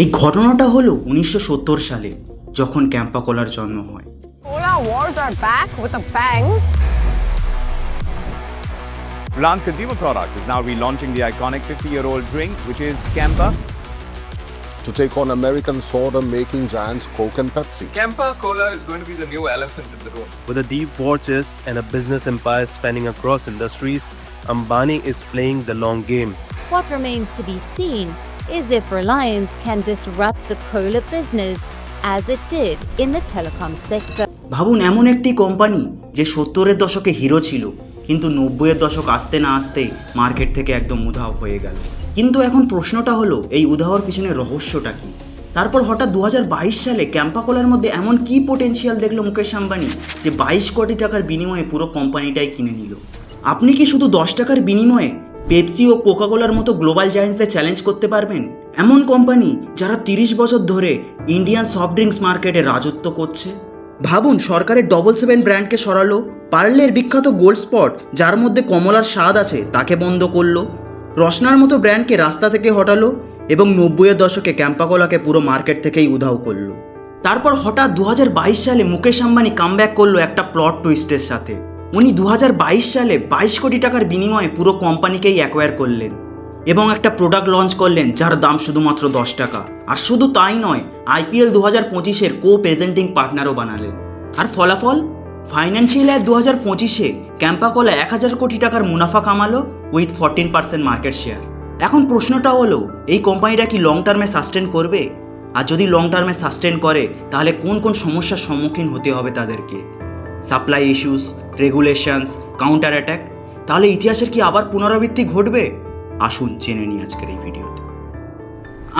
এই ঘটনাটা হলো উনিশশো সালে যখন ক্যাম্পাকোলার জন্ম হয় Cola wars are back with a bang. Reliance Consumer Products is now relaunching the iconic 50-year-old drink, which is Campa. to take on American soda making giants Coke and Pepsi. Campa Cola is going to be the new elephant in the room. With a deep war chest and a business empire spanning across industries, Ambani is playing the long game. What remains to be seen is if Reliance can disrupt the cola business, as it did in the telecom sector. ভাবুন, এমন একটি company যে সত্তরের দশকে hero ছিল, কিন্তু নব্বইয়ের দশক আসতে না আসতেই মার্কেট থেকে একদম উধাও হয়ে গেল। কিন্তু এখন প্রশ্নটা হলো, এই উধাওয়ার পিছনে রহস্যটা কি? তারপর হঠাৎ দু হাজার বাইশ সালে ক্যাম্পাকোলার মধ্যে এমন কি পোটেনশিয়াল দেখল মুকেশ আম্বানি, যে বাইশ কোটি টাকার বিনিময়ে পুরো কোম্পানিটাই কিনে নিল? আপনি কি শুধু দশ টাকার বিনিময়ে পেপসি ও কোকাকোলার মতো গ্লোবাল জায়েন্টসদের চ্যালেঞ্জ করতে পারবেন? এমন কোম্পানি যারা তিরিশ বছর ধরে ইন্ডিয়ান সফট ড্রিঙ্কস মার্কেটে রাজত্ব করছে। ভাবুন সরকারের ডবল সেভেন ব্র্যান্ডকে সরালো। পার্লের বিখ্যাত গোল্ড স্পট যার মধ্যে কমলার স্বাদ আছে তাকে বন্ধ করল। রসনার মতো ব্র্যান্ডকে রাস্তা থেকে হটালো এবং নব্বইয়ের দশকে ক্যাম্পাকোলাকে পুরো মার্কেট থেকেই উধাও করল। তারপর হঠাৎ দু হাজার বাইশ সালে মুকেশ আম্বানি কামব্যাক করল একটা প্লট টুইস্টের সাথে। উনি দু হাজার বাইশ সালে বাইশ কোটি টাকার বিনিময়ে পুরো কোম্পানিকেই অ্যাকোয়ার করলেন এবং একটা প্রোডাক্ট লঞ্চ করলেন যার দাম শুধুমাত্র দশ টাকা। আর শুধু তাই নয় আইপিএল দু হাজার পঁচিশের কো প্রেজেন্টিং পার্টনারও বানালেন। আর ফলাফল? ফাইন্যান্সিয়াল ইয়ার দু হাজার পঁচিশে ক্যাম্পাকোলা এক হাজার কোটি টাকার মুনাফা কামালো with fourteen percent market share এখন প্রশ্নটা হলো, এই কোম্পানিটা কি লং টার্মে সাস্টেন করবে? আর যদি লং টার্মে সাস্টেন করে, তাহলে কোন কোন সমস্যার সম্মুখীন হতে হবে তাদেরকে? Supply issues regulations counter attack তাহলে ইতিহাসের কি আবার পুনরাবৃত্তি ঘটবে? আসুন জেনে নিই আজকের এই ভিডিওতে।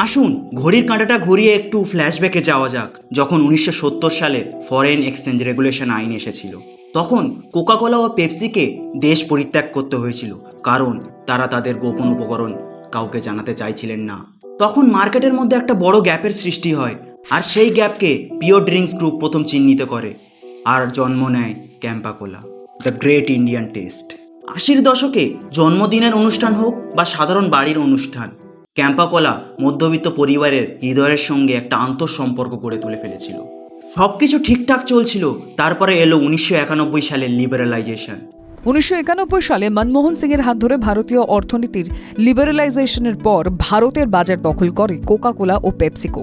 আসুন, ঘড়ির কাঁটাটা ঘুরিয়ে একটু ফ্ল্যাশব্যাকে যাওয়া যাক, যখন উনিশশো সত্তর সালে ফরেন এক্সচেঞ্জ রেগুলেশন আইন এসেছিল। তখন কোকাকোলা ও পেপসিকে দেশ পরিত্যাগ করতে হয়েছিল, কারণ তারা তাদের গোপন উপকরণ কাউকে জানাতে চাইছিলেন না। তখন মার্কেটের মধ্যে একটা বড় গ্যাপের সৃষ্টি হয়, আর সেই গ্যাপকে পিওর ড্রিঙ্কস গ্রুপ প্রথম চিহ্নিত করে। আর জন্ম নেয় Campa Cola. The great Indian taste আশির দশকে জন্মদিনের অনুষ্ঠান হোক বা সাধারণ বাড়ির অনুষ্ঠান, ক্যাম্পাকোলা মধ্যবিত্ত পরিবারের হৃদয়ের সঙ্গে একটা আন্তঃসম্পর্ক গড়ে তুলে ফেলেছিল। সব কিছু ঠিকঠাক চলছিল, তারপরে এলো উনিশশো একানব্বই সালের লিবারালাইজেশন উনিশশো একানব্বই সালে মনমোহন সিংয়ের হাত ধরে ভারতীয় অর্থনীতির লিবারেলাইজেশনের পর ভারতের বাজার দখল করে কোকা কোলা ও পেপসিকো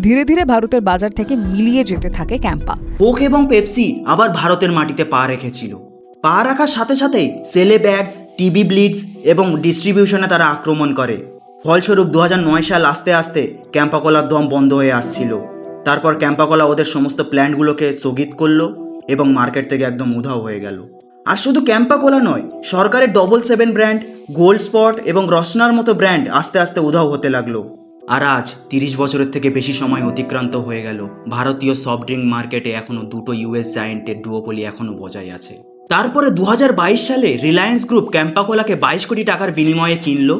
ধীরে ধীরে ভারতের বাজার থেকে মিলিয়ে যেতে থাকে ক্যাম্পা। কোক এবং পেপসি আবার ভারতের মাটিতে পা রেখেছিল। পা রাখার সাথে সাথেই সেলে ব্যাটস টিভি ব্লিডস এবং ডিস্ট্রিবিউশনে তারা আক্রমণ করে। ফলস্বরূপ দু হাজার নয় সাল আস্তে আস্তে ক্যাম্পাকোলার দম বন্ধ হয়ে আসছিল। তারপর ক্যাম্পাকোলা ওদের সমস্ত প্ল্যান্টগুলোকে স্থগিত করল এবং মার্কেট থেকে একদম উধাও হয়ে গেল। আর শুধু ক্যাম্পাকোলা নয়, সরকারের double seven brand gold spot এবং রসনার মতো ব্র্যান্ড আস্তে আস্তে উধাও হতে লাগল। আর আজ তিরিশ বছরের থেকে বেশি সময় অতিক্রান্ত হয়ে গেল। ভারতীয় সফট ড্রিঙ্ক মার্কেটে এখনও দুটো ইউএস জায়েন্টের ডুওপলি এখনও বজায় আছে। তারপরে দু হাজার বাইশ সালে রিলায়েন্স গ্রুপ ক্যাম্পাকোলাকে বাইশ কোটি টাকার বিনিময়ে কিনল।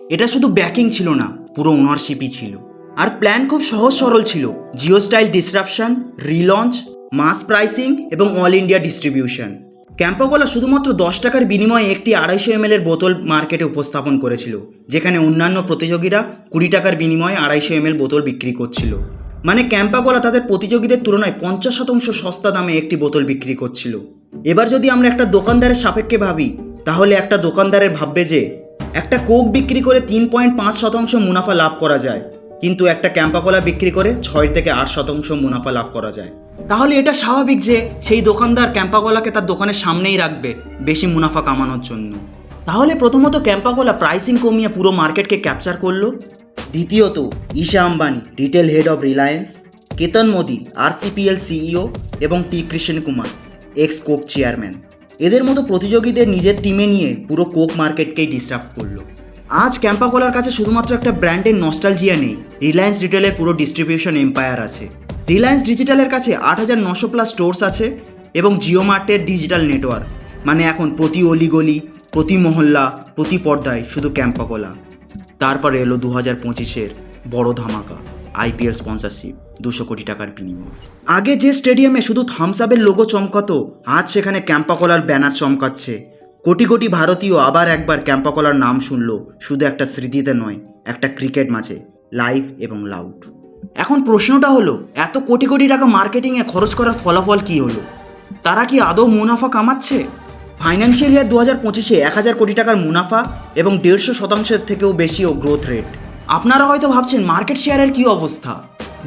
এটা শুধু ব্যাকিং ছিল না, পুরো ওনারশিপই ছিল। আর প্ল্যান খুব সহজ সরল ছিল Jio style disruption relaunch mass pricing এবং অল ইন্ডিয়া ডিস্ট্রিবিউশন ক্যাম্পাকোলা শুধুমাত্র দশ টাকার বিনিময়ে একটি আড়াইশো এম এর বোতল মার্কেটে উপস্থাপন করেছিল, যেখানে অন্যান্য প্রতিযোগীরা কুড়ি টাকার বিনিময়ে আড়াইশো এম বোতল বিক্রি করছিল। মানে ক্যাম্পাকোলা তাদের প্রতিযোগীদের তুলনায় পঞ্চাশ শতাংশ সস্তা দামে একটি বোতল বিক্রি করছিল। এবার যদি আমরা একটা দোকানদারের সাপেক্ষে ভাবি, তাহলে একটা দোকানদারের ভাববে যে, একটা কোক বিক্রি করে তিন পয়েন্ট পাঁচ শতাংশ মুনাফা লাভ করা যায়। কিন্তু একটা ক্যাম্পাকোলা বিক্রি করে ছয় থেকে আট শতাংশ মুনাফা লাভ করা যায়। তাহলে এটা স্বাভাবিক যে সেই দোকানদার ক্যাম্পাকোলাকে তার দোকানের সামনেই রাখবে বেশি মুনাফা কামানোর জন্য। তাহলে প্রথমত ক্যাম্পাকোলা প্রাইসিং কমিয়ে পুরো মার্কেটকে ক্যাপচার করল। দ্বিতীয়ত Isha Ambani retail head of Reliance Ketan Modi RCPL CEO এবং T Krishna Kumar ex Coke chairman এদের মতো প্রতিযোগীদের নিজের টিমে নিয়ে পুরো কোক মার্কেটকেই ডিস্টার্ব করল। আজ ক্যাম্পাকোলার কাছে শুধুমাত্র একটা ব্র্যান্ডের নস্টালজিয়া নেই রিলায়েন্স রিটেলের পুরো ডিস্ট্রিবিউশন এম্পায়ার আছে। রিলায়েন্স ডিজিটালের কাছে আট হাজার নশো প্লাস স্টোর্স আছে এবং জিও মার্টের ডিজিটাল নেটওয়ার্ক মানে এখন প্রতি অলিগলি, প্রতি মহল্লা, প্রতি পর্দায় শুধু ক্যাম্পাকোলা। তারপরে এলো দু হাজার পঁচিশের বড় ধামাকা আইপিএল স্পন্সরশিপ দুশো কোটি টাকার বিনিময়। আগে যে স্টেডিয়ামে শুধু থামস আপের লোগো চমকাতো, আজ সেখানে ক্যাম্পাকোলার ব্যানার চমকাচ্ছে। কোটি কোটি ভারতীয় আবার একবার ক্যাম্পাকোলার নাম শুনল, শুধু একটা স্মৃতিতে নয়, একটা ক্রিকেট ম্যাচে লাইভ এবং লাউড। এখন প্রশ্নটা হলো, এত কোটি কোটি টাকা মার্কেটিংয়ে খরচ করার ফলাফল কি হলো? তারা কি আদৌ মুনাফা কামাচ্ছে? ফাইন্যান্সিয়াল ইয়ার দু হাজার পঁচিশে এক হাজার কোটি টাকার মুনাফা এবং দেড়শো শতাংশের থেকেও বেশিও গ্রোথ রেট আপনারা হয়তো ভাবছেন মার্কেট শেয়ারের কি অবস্থা?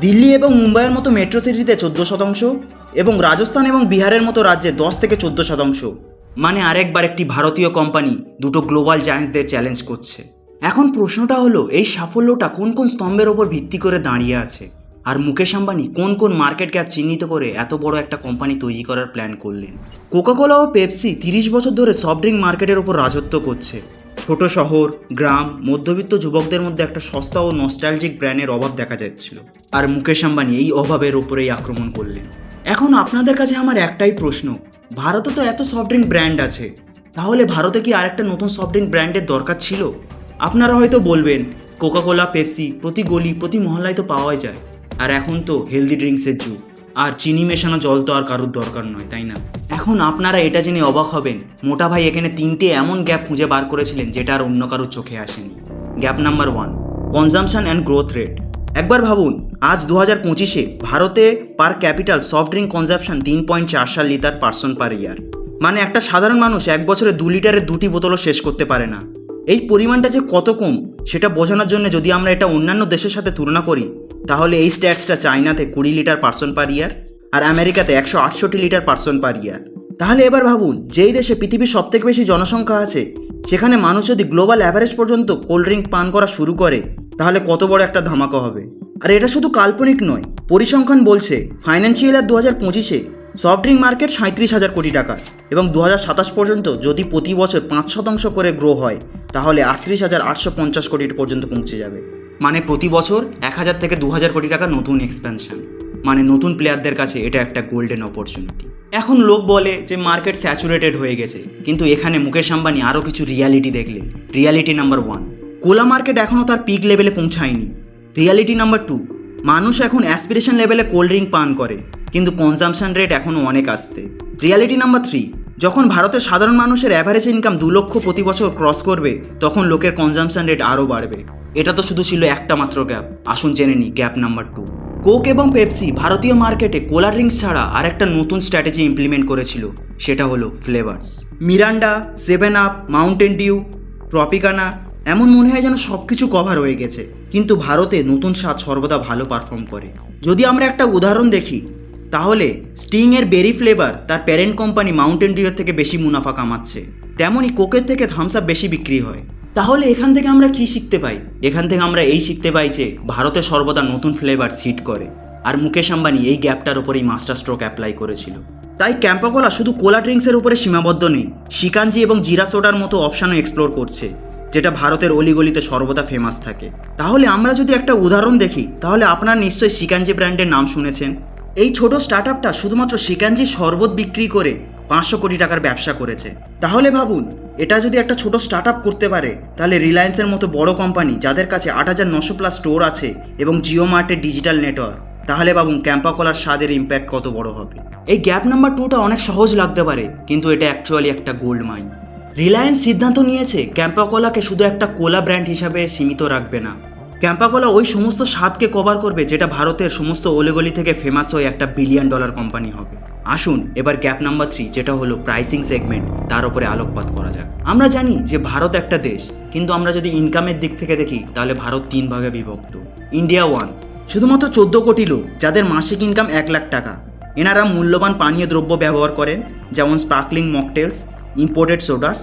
দিল্লি এবং মুম্বাইয়ের মতো মেট্রো সিটিতে চোদ্দ শতাংশ এবং রাজস্থান এবং বিহারের মতো রাজ্যে দশ থেকে চোদ্দ শতাংশ। মানে আরেকবার একটি ভারতীয় কোম্পানি দুটো গ্লোবাল জায়ান্টসদের চ্যালেঞ্জ করছে। এখন প্রশ্নটা হলো, এই সাফল্যটা কোন কোন স্তম্ভের ওপর ভিত্তি করে দাঁড়িয়ে আছে? আর মুকেশ আম্বানি কোন কোন মার্কেট ক্যাপ চিহ্নিত করে এত বড় একটা কোম্পানি তৈরি করার প্ল্যান করলেন? কোকাকোলা ও পেপসি তিরিশ বছর ধরে সফট ড্রিঙ্ক মার্কেটের ওপর রাজত্ব করছে। ছোট শহর, গ্রাম, মধ্যবিত্ত যুবকদের মধ্যে একটা সস্তা ও নস্টালজিক ব্র্যান্ডের অভাব দেখা যাচ্ছিল। আর মুকেশ আম্বানি এই অভাবের ওপরেই আক্রমণ করলেন। এখন আপনাদের কাছে আমার একটাই প্রশ্ন। ভারতে তো এত সফট ড্রিঙ্ক ব্র্যান্ড আছে। তাহলে ভারতে কি আরেকটা নতুন সফট ড্রিঙ্ক ব্র্যান্ডের দরকার ছিল? আপনারা হয়তো বলবেন কোকাকোলা পেপসি প্রতি গলি, প্রতি মহল্লায় তো পাওয়াই যায়। আর এখন তো হেলদি ড্রিঙ্কসের যুগ। আর চিনি মেশানো জল তো আর কারোর দরকার নয়, তাই না? এখন আপনারা এটা জেনে অবাক হবেন, মোটা ভাই এখানে তিনটে এমন গ্যাপ খুঁজে বার করেছিলেন যেটা আর অন্য কারোর চোখে আসেনি। Gap number one consumption and growth rate একবার ভাবুন, আজ দু হাজার পঁচিশে ভারতে per capital soft drink consumption তিন পয়েন্ট চার সাত লিটার পার্সন পার ইয়ার। মানে একটা সাধারণ মানুষ এক বছরে দু লিটারের দুটি বোতলও শেষ করতে পারে না। এই পরিমাণটা যে কত কম, সেটা বোঝানোর জন্য যদি আমরা এটা অন্যান্য দেশের সাথে তুলনা করি, তাহলে এই স্ট্যাটসটা চায়নাতে কুড়ি লিটার পার্সন পার ইয়ার আর আমেরিকাতে একশো আটষট্টি লিটার পার্সন পার ইয়ার। তাহলে এবার ভাবুন, যেই দেশে পৃথিবীর সবথেকে বেশি জনসংখ্যা আছে, সেখানে মানুষ যদি গ্লোবাল অ্যাভারেজ পর্যন্ত কোল্ড ড্রিঙ্ক পান করা শুরু করে তাহলে কত বড় একটা ধামাকা হবে? আর এটা শুধু কাল্পনিক নয়। পরিসংখ্যান বলছে ফাইন্যান্সিয়াল ইয়ার দু হাজার পঁচিশে সফট ড্রিঙ্ক মার্কেট সাঁত্রিশ হাজার কোটি টাকা এবং দু সাতাশ পর্যন্ত যদি প্রতি বছর পাঁচ শতাংশ করে গ্রো হয়, তাহলে আটত্রিশ হাজার আটশো পঞ্চাশ কোটি পর্যন্ত পৌঁছে যাবে। মানে প্রতি বছর এক হাজার থেকে দু হাজার কোটি টাকা নতুন এক্সপ্যানশন মানে নতুন প্লেয়ারদের কাছে এটা একটা গোল্ডেন অপরচুনিটি এখন লোক বলে যে মার্কেট স্যাচুরেটেড হয়ে গেছে, কিন্তু এখানে মুকেশ আম্বানি আরও কিছু রিয়ালিটি দেখলেন। Reality number one cola market এখনও তার পিক লেভেলে পৌঁছায়নি। রিয়ালিটি নাম্বার টু মানুষ এখন অ্যাসপিরেশন লেভেলে কোল্ড ড্রিঙ্ক পান করে, কিন্তু কনজামশন রেট এখনও অনেক আসতে। রিয়ালিটি নাম্বার থ্রি যখন ভারতের সাধারণ মানুষের অ্যাভারেজ ইনকাম দু লক্ষ প্রতি বছর ক্রস করবে, তখন লোকের কনজামশন রেট আরও বাড়বে। এটা তো শুধু ছিল একটা মাত্র গ্যাপ আসুন জেনে নিই গ্যাপ নাম্বার টু কোক এবং পেপসি ভারতীয় মার্কেটে কোলা ড্রিঙ্কস ছাড়া আরেকটা নতুন স্ট্র্যাটেজি ইমপ্লিমেন্ট করেছিল, সেটা হলো flavours Mirinda seven up Mountain Dew Tropicana এমন মনে হয় যেন সব কিছু কভার হয়ে গেছে। কিন্তু ভারতে নতুন স্বাদ সর্বদা ভালো পারফর্ম করে। যদি আমরা একটা উদাহরণ দেখি, তাহলে স্টিং এর বেরি ফ্লেভার তার প্যারেন্ট কোম্পানি মাউন্টেন ডিউর থেকে বেশি মুনাফা কামাচ্ছে। তেমনই কোকের থেকে থামস আপ বেশি বিক্রি হয়। তাহলে এখান থেকে আমরা কি শিখতে পাই? এখান থেকে আমরা এই শিখতে পাই যে ভারতে সর্বদা নতুন ফ্লেভার হিট করে। আর মুকেশ আম্বানি এই গ্যাপটার উপরেই মাস্টার স্ট্রোক অ্যাপ্লাই করেছিল। তাই ক্যাম্পাকোলা শুধু কোলা ড্রিঙ্কসের উপরে সীমাবদ্ধ নেই, শিকাঞ্জি এবং জিরা সোডার মতো অপশানও এক্সপ্লোর করছে। যেটা ভারতের অলিগলিতে সর্বদা ফেমাস থাকে। তাহলে আমরা যদি একটা উদাহরণ দেখি, তাহলে আপনারা নিশ্চয়ই শিকাঞ্জি ব্র্যান্ডের নাম শুনেছেন। এই ছোট স্টার্ট আপটা শুধুমাত্র শিকাঞ্জি শরবত বিক্রি করে পাঁচশো কোটি টাকার ব্যবসা করেছে। তাহলে ভাবুন, এটা যদি একটা ছোট স্টার্ট করতে পারে, তাহলে রিলায়েন্সের মতো বড় কোম্পানি যাদের কাছে আট হাজার নশো প্লাস স্টোর আছে এবং জিও মার্টের ডিজিটাল নেটওয়ার্ক তাহলে ভাবুন ক্যাম্পাকলার স্বাদের ইম্প্যাক্ট কত বড় হবে। এই গ্যাপ নাম্বার টুটা অনেক সহজ লাগতে পারে, কিন্তু এটা অ্যাকচুয়ালি একটা গোল্ড মাইন রিলায়েন্স সিদ্ধান্ত নিয়েছে ক্যাম্পাকোলাকে শুধু একটা কোলা ব্র্যান্ড হিসাবে সীমিত রাখবে না। ক্যাম্পাকোলা ওই সমস্ত স্বাদকে কভার করবে যেটা ভারতের সমস্ত ওলেগলি থেকে ফেমাস হয়ে একটা বিলিয়ন ডলার কোম্পানি হবে। আসুন, এবার গ্যাপ নাম্বার থ্রি যেটা হলো প্রাইসিং সেগমেন্ট তার উপরে আলোকপাত করা যাক। আমরা জানি যে ভারত একটা দেশ, কিন্তু আমরা যদি ইনকামের দিক থেকে দেখি, তাহলে ভারত তিন ভাগে বিভক্ত। ইন্ডিয়া ওয়ান শুধুমাত্র চোদ্দ কোটি লোক, যাদের মাসিক ইনকাম এক লাখ টাকা। এনারা মূল্যবান পানীয় দ্রব্য ব্যবহার করেন, যেমন স্পার্কলিং মকটেলস ইম্পোর্টেড সোডার্স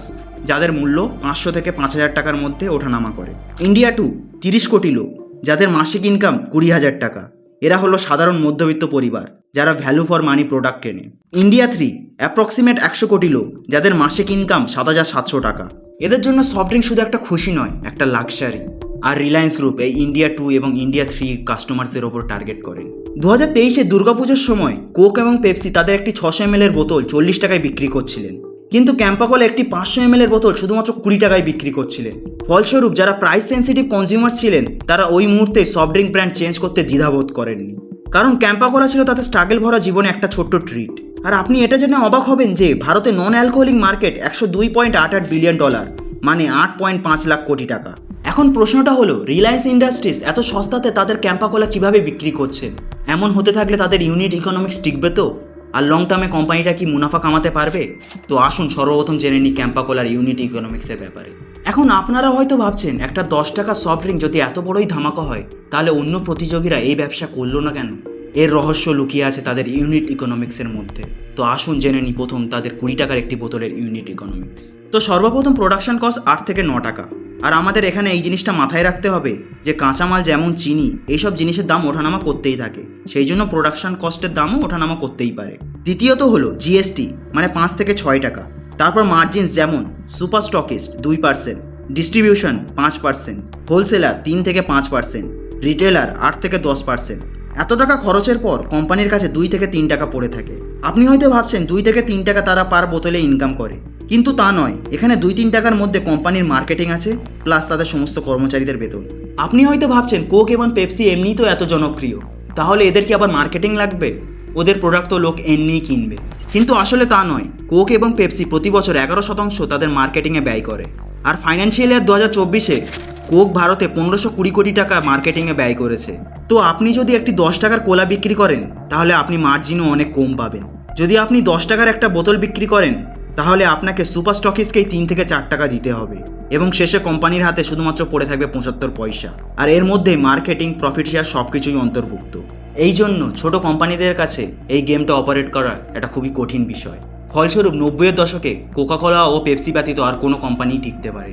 যাদের মূল্য পাঁচশো থেকে পাঁচ হাজার টাকার মধ্যে ওঠানামা করে। ইন্ডিয়া টু তিরিশ কোটি লোক, যাদের মাসিক ইনকাম কুড়ি হাজার টাকা। এরা হলো সাধারণ মধ্যবিত্ত পরিবার, যারা ভ্যালু ফর মানি প্রোডাক্ট কেনে। ইন্ডিয়া থ্রি অ্যাপ্রক্সিমেট একশো কোটি লোক, যাদের মাসিক ইনকাম সাত হাজার সাতশো টাকা। এদের জন্য সফট ড্রিঙ্ক শুধু একটা খুশি নয়, একটা লাক্সারি আর রিলায়েন্স গ্রুপ এই ইন্ডিয়া টু এবং ইন্ডিয়া থ্রি কাস্টমার্সদের ওপর টার্গেট করেন। দু হাজার তেইশে দুর্গাপুজোর সময় কোক এবং পেপসি তাদের একটি ছশো এম বোতল চল্লিশ টাকায় বিক্রি করছিলেন। কিন্তু ক্যাম্পাকল একটি পাঁচশো এম এর বোতল শুধুমাত্র কুড়ি টাকায় বিক্রি করছিলেন ফলস্বরূপ, যারা প্রাইস সেন্সিটিভ কনজিউমার ছিলেন, তারা ওই মুহূর্তে সফট ড্রিঙ্ক ব্র্যান্ড চেঞ্জ করতে দ্বিধাবোধ করেননি। কারণ ক্যাম্পাকোলা ছিল তাদের স্ট্রাগল ভরা জীবনে একটা ছোট্ট ট্রিট আর আপনি এটা জেনে অবাক হবেন যে, ভারতে নন অ্যালকোহলিক মার্কেট একশো দুই পয়েন্ট আট আট বিলিয়ন ডলার মানে আট পয়েন্ট পাঁচ লাখ কোটি টাকা। এখন প্রশ্নটা হলো রিলায়েন্স ইন্ডাস্ট্রিজ এত সস্তাতে তাদের ক্যাম্পা কোলা কীভাবে বিক্রি করছে? এমন হতে থাকলে তাদের ইউনিট ইকোনমিক্স টিকবে তো? আর লং টার্মে কোম্পানিটা কি মুনাফা কামাতে পারবে? তো আসুন, সর্বপ্রথম জেনে নিই ক্যাম্পা কোলার ইউনিট ইকোনমিক্সের ব্যাপারে। এখন আপনারা হয়তো ভাবছেন, একটা দশ টাকা সফট ড্রিঙ্ক যদি এত বড়ই ধামাকা হয়, তাহলে অন্য প্রতিযোগীরা এই ব্যবসা করল না কেন? এর রহস্য লুকিয়ে আছে তাদের ইউনিট ইকোনমিক্সের মধ্যে। তো আসুন জেনে নিই প্রথম তাদের কুড়ি টাকার একটি বোতলের ইউনিট ইকোনমিক্স তো সর্বপ্রথম প্রোডাকশন কস্ট আট থেকে ন টাকা। আর আমাদের এখানে এই জিনিসটা মাথায় রাখতে হবে যে কাঁচামাল যেমন চিনি, এইসব জিনিসের দাম ওঠানামা করতেই থাকে। সেই জন্য প্রোডাকশন কস্টের দামও ওঠানামা করতেই পারে। দ্বিতীয়ত হলো জিএসটি মানে পাঁচ থেকে ছয় টাকা। তারপর মার্জিনস যেমন সুপার স্টকিস্ট দুই পার্সেন্ট ডিস্ট্রিবিউশন পাঁচ পার্সেন্ট হোলসেলার তিন থেকে পাঁচ পার্সেন্ট রিটেলার আট থেকে দশ পার্সেন্ট এত টাকা খরচের পর কোম্পানির কাছে দুই থেকে তিন টাকা পড়ে থাকে। আপনি হয়তো ভাবছেন দুই থেকে তিন টাকা তারা পার বোতলে ইনকাম করে। কিন্তু তা নয়, এখানে দুই তিন টাকার মধ্যে কোম্পানির মার্কেটিং আছে প্লাস তাদের সমস্ত কর্মচারীদের বেতন। আপনি হয়তো ভাবছেন কোক এবং পেপসি এমনিই তো এত জনপ্রিয়। তাহলে এদের কি আবার মার্কেটিং লাগবে? ওদের প্রোডাক্ট তো লোক এমনিই কিনবে। কিন্তু আসলে তা নয় কোক এবং পেপসি প্রতি বছর এগারো শতাংশ তাদের মার্কেটিংয়ে ব্যয় করে। আর ফাইন্যান্সিয়াল ইয়ার দু হাজার চব্বিশে কোক ভারতে পনেরোশো কুড়ি কোটি টাকা মার্কেটিংয়ে ব্যয় করেছে। তো আপনি যদি একটি দশ টাকার কোলা বিক্রি করেন, তাহলে আপনি মার্জিনও অনেক কম পাবেন। যদি আপনি দশ টাকার একটা বোতল বিক্রি করেন, তাহলে আপনাকে সুপার স্টকিসকেই তিন থেকে চার টাকা দিতে হবে। এবং শেষে কোম্পানির হাতে শুধুমাত্র পড়ে থাকবে পঁচাত্তর পয়সা। আর এর মধ্যে মার্কেটিং প্রফিট শেয়ার সব কিছুই অন্তর্ভুক্ত। এই জন্য ছোট কোম্পানিদের কাছে এই গেমটা অপারেট করা একটা খুবই কঠিন বিষয়। ফলস্বরূপ নব্বইয়ের দশকে কোকাকোলা ও পেপসি ব্যতীত আর কোনো কোম্পানি টিকতে পারে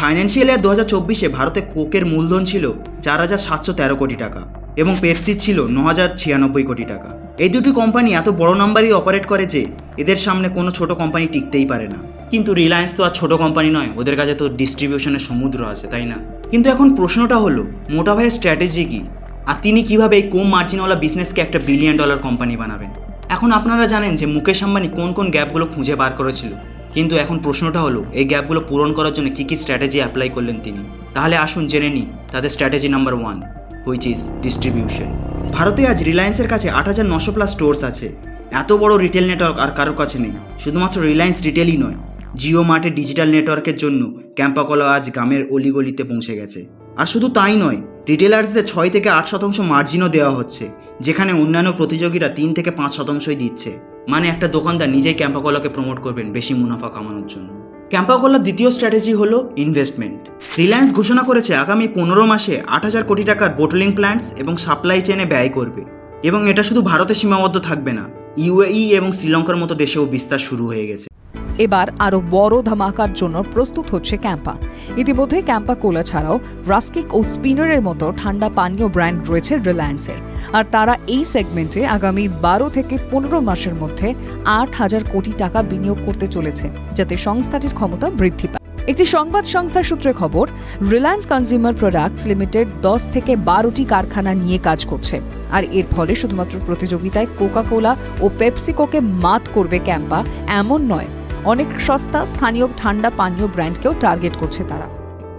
ফাইন্যান্সিয়াল ইয়ার দু হাজার চব্বিশে ভারতে কোকের মূলধন ছিল চার হাজার সাতশো তেরো কোটি টাকা এবং পেপসির ছিল ন হাজার ছিয়ানব্বই কোটি টাকা। এই দুটি কোম্পানি এত বড় নাম্বারই অপারেট করে যে এদের সামনে কোনো ছোট কোম্পানি টিকতেই পারে না। কিন্তু রিলায়েন্স তো আর ছোট কোম্পানি নয়, ওদের কাছে তো ডিস্ট্রিবিউশনের সমুদ্র আছে, তাই না? কিন্তু এখন প্রশ্নটা হলো, মোটা ভাইয়ের স্ট্র্যাটেজি কি? আর তিনি কীভাবে এই কম মার্জিনওয়ালা বিজনেসকে একটা বিলিয়ন ডলার কোম্পানি বানাবেন? এখন আপনারা জানেন যে মুকেশ আম্বানি কোন কোন গ্যাপগুলো খুঁজে বার করেছিল। কিন্তু এখন প্রশ্নটা হলো, এই গ্যাপগুলো পূরণ করার জন্য কী কী স্ট্র্যাটেজি অ্যাপ্লাই করলেন তিনি? তাহলে আসুন জেনে নিই তাদের strategy number one which is distribution ভারতে আজ রিলায়েন্সের কাছে আট হাজার নশো প্লাস স্টোর্স আছে। এত বড় রিটেল নেটওয়ার্ক আর কারোর কাছে নেই। শুধুমাত্র রিলায়েন্স রিটেলই নয় জিও মার্টে ডিজিটাল নেটওয়ার্কের জন্য ক্যাম্পাকলা আজ গ্রামের অলিগলিতে পৌঁছে গেছে। আর শুধু তাই নয় রিটেলার্সদের ছয় থেকে আট শতাংশ মার্জিনও দেওয়া হচ্ছে। যেখানে অন্যান্য প্রতিযোগীরা তিন থেকে পাঁচ শতাংশই দিচ্ছে। মানে একটা দোকানদার নিজেই ক্যাম্পাকলাকে প্রমোট করবেন বেশি মুনাফা কামানোর জন্য। ক্যাম্পাকলার দ্বিতীয় স্ট্র্যাটেজি হলো ইনভেস্টমেন্ট রিলায়েন্স ঘোষণা করেছে আগামী পনেরো মাসে আট হাজার কোটি টাকার বোটলিং প্ল্যান্টস এবং সাপ্লাই চেনে ব্যয় করবে। এবং এটা শুধু ভারতে সীমাবদ্ধ থাকবে না ইউএই এবং শ্রীলঙ্কার মতো দেশেও বিস্তার শুরু হয়ে গেছে। এবার আরও বড় ধামাকার জন্য প্রস্তুত হচ্ছে ক্যাম্পা। ইতিমধ্যে ক্যাম্পা কোলা ছাড়াও রাস্কিক ও স্পিনারের মতো ঠান্ডা পানীয় ব্র্যান্ড রয়েছে রিলায়েন্সের। আর তারা এই সেগমেন্টে আগামী বারো থেকে পনেরো মাসের মধ্যে আট হাজার কোটি টাকা বিনিয়োগ করতে চলেছে, যাতে সংস্থাটির ক্ষমতা বৃদ্ধি পায়। একটি সংবাদ সংস্থার সূত্রে খবর, রিলায়েন্স কনজিউমার প্রোডাক্টস লিমিটেড দশ থেকে বারোটি কারখানা নিয়ে কাজ করছে। আর এর ফলে শুধুমাত্র প্রতিযোগিতায় কোকা কোলা ও পেপসিকোকে মাত করবে ক্যাম্পা, এমন নয় অনেক সস্তা, স্থানীয় ঠান্ডা পানীয় ব্র্যান্ডকেও টার্গেট করছে তারা।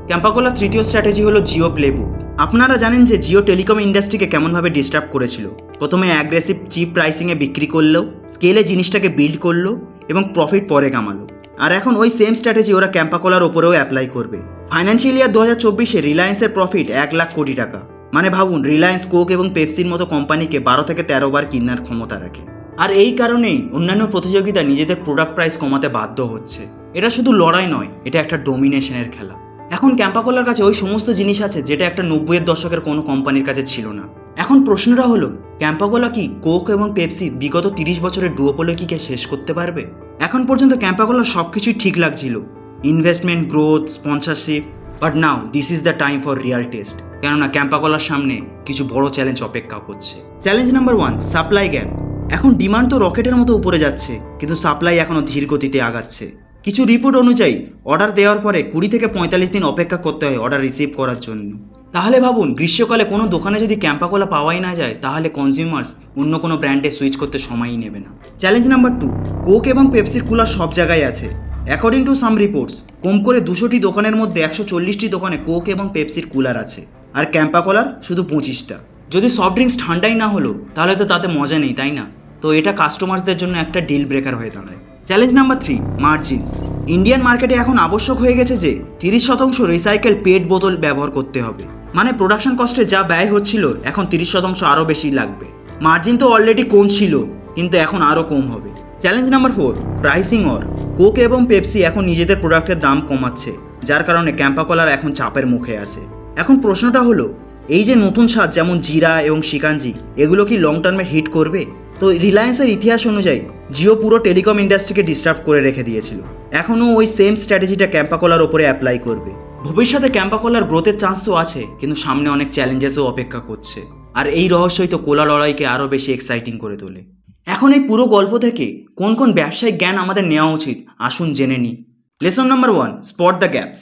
ক্যাম্পাকোলা তৃতীয় স্ট্র্যাটেজি হলো জিও প্লেবুক। আপনারা জানেন যে জিও টেলিকম ইন্ডাস্ট্রিকে কেমনভাবে ডিস্টার্ব করেছিল? প্রথমে অ্যাগ্রেসিভ চিপ প্রাইসিংয়ে বিক্রি করল, স্কেলে জিনিসটাকে বিল্ড করল এবং প্রফিট পরে কামালো। আর এখন ওই সেম স্ট্র্যাটেজি ওরা ক্যাম্পাকোলার ওপরেও অ্যাপ্লাই করবে। ফাইন্যান্সিয়াল ইয়ার দু হাজার চব্বিশে রিলায়েন্সের প্রফিট এক লাখ কোটি টাকা। মানে ভাবুন, রিলায়েন্স কোক এবং পেপসির মতো কোম্পানিকে বারো থেকে তেরো বার কিনার ক্ষমতা রাখে। আর এই কারণেই অন্যান্য প্রতিযোগিতা নিজেদের প্রোডাক্ট প্রাইস কমাতে বাধ্য হচ্ছে। এটা শুধু লড়াই নয়, এটা একটা ডোমিনেশনের খেলা। এখন ক্যাম্পাকোলার কাছে ওই সমস্ত জিনিস আছে যেটা একটা নব্বইয়ের দশকের কোনো কোম্পানির কাছে ছিল না। এখন প্রশ্নটা হলো, ক্যাম্পাকোলা কি কোক এবং পেপসি বিগত তিরিশ বছরের ডুওপোলিকিকে শেষ করতে পারবে? এখন পর্যন্ত ক্যাম্পাকোলার সব কিছুই ঠিক লাগছিল। Investment growth sponsorship but now this is the time for real test কেননা ক্যাম্পাকোলার সামনে কিছু বড় চ্যালেঞ্জ অপেক্ষা করছে। Challenge number one supply gap এখন ডিমান্ড তো রকেটের মতো উপরে যাচ্ছে, কিন্তু সাপ্লাই এখনও ধীর গতিতে আগাচ্ছে। কিছু রিপোর্ট অনুযায়ী, অর্ডার দেওয়ার পরে কুড়ি থেকে পঁয়তাল্লিশ দিন অপেক্ষা করতে হয় অর্ডার রিসিভ করার জন্য। তাহলে ভাবুন, গ্রীষ্মকালে কোনো দোকানে যদি ক্যাম্পাকোলা পাওয়াই না যায়, তাহলে কনজিউমার্স অন্য কোনো ব্র্যান্ডে সুইচ করতে সময়ই নেবে না। চ্যালেঞ্জ নাম্বার টু কোক এবং পেপসির কুলার সব জায়গায় আছে। অ্যাকর্ডিং টু সাম রিপোর্টস কম করে দুশোটি দোকানের মধ্যে একশো চল্লিশটি দোকানে কোক এবং পেপসির কুলার আছে। আর ক্যাম্পাকোলার শুধু পঁচিশটা। যদি সফট ড্রিঙ্কস ঠান্ডাই না হলো, তাহলে তো তাতে মজা নেই, তাই না? তো এটা কাস্টমার্সদের জন্য একটা ডিল ব্রেকার হয়ে দাঁড়ায়। Challenge number three margins Indian মার্কেটে এখন আবশ্যক হয়ে গেছে যে, তিরিশ শতাংশ রিসাইকেল পেট বোতল ব্যবহার করতে হবে। মানে প্রোডাকশন কস্টে যা ব্যয় হচ্ছিল, এখন তিরিশ শতাংশ আরও বেশি লাগবে। মার্জিন তো অলরেডি কম ছিল, কিন্তু এখন আরও কম হবে। Challenge number four pricing or Coke এবং পেপসি এখন নিজেদের প্রোডাক্টের দাম কমাচ্ছে, যার কারণে ক্যাম্পাকলার এখন চাপের মুখে আছে। এখন প্রশ্নটা হলো এই যে নতুন স্বাদ, যেমন জিরা এবং শিকাঞ্জি, এগুলো কি লং টার্মে হিট করবে? তো রিলায়েন্সের ইতিহাস অনুযায়ী জিও পুরো টেলিকম ইন্ডাস্ট্রিকে ডিস্টার্ব করে রেখে দিয়েছিল। এখনও ওই সেম স্ট্র্যাটেজিটা ক্যাম্পাকলার ওপরে অ্যাপ্লাই করবে। ভবিষ্যতে ক্যাম্পাকলার গ্রোথের চান্স তো আছে, কিন্তু সামনে অনেক চ্যালেঞ্জেসও অপেক্ষা করছে। আর এই রহস্যই তো কোলা লড়াইকে আরও বেশি এক্সাইটিং করে তোলে। এখন এই পুরো গল্প থেকে কোন কোন ব্যবসায়িক জ্ঞান আমাদের নেওয়া উচিত, আসুন জেনে নিই। Lesson number one spot the gaps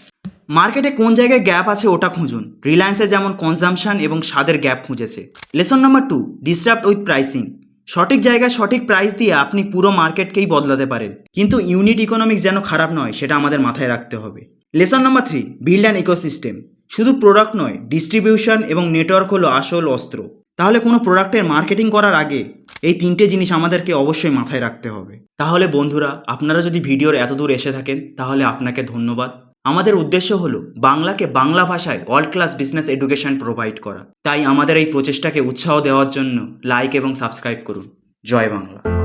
মার্কেটে কোন জায়গায় গ্যাপ আছে ওটা খুঁজুন। রিলায়েন্সে যেমন কনজামশন এবং স্বাদের gap খুঁজেছে। Lesson number two disturb with pricing সঠিক জায়গায় সঠিক প্রাইস দিয়ে আপনি পুরো মার্কেটকেই বদলাতে পারেন। কিন্তু ইউনিট ইকোনমিক্স যেন খারাপ নয়, সেটা আমাদের মাথায় রাখতে হবে। Lesson number three build and ecosystem শুধু প্রোডাক্ট নয় ডিস্ট্রিবিউশন এবং নেটওয়ার্ক হলো আসল অস্ত্র। তাহলে কোনো প্রোডাক্টের মার্কেটিং করার আগে এই তিনটে জিনিস আমাদেরকে অবশ্যই মাথায় রাখতে হবে। তাহলে বন্ধুরা, আপনারা যদি ভিডিওর এত দূর এসে থাকেন, তাহলে আপনাকে ধন্যবাদ। আমাদের উদ্দেশ্য হলো বাংলাকে বাংলা ভাষায় world class business education provide করা। তাই আমাদের এই প্রচেষ্টাকে উৎসাহ দেওয়ার জন্য লাইক এবং সাবস্ক্রাইব করুন। জয় বাংলা।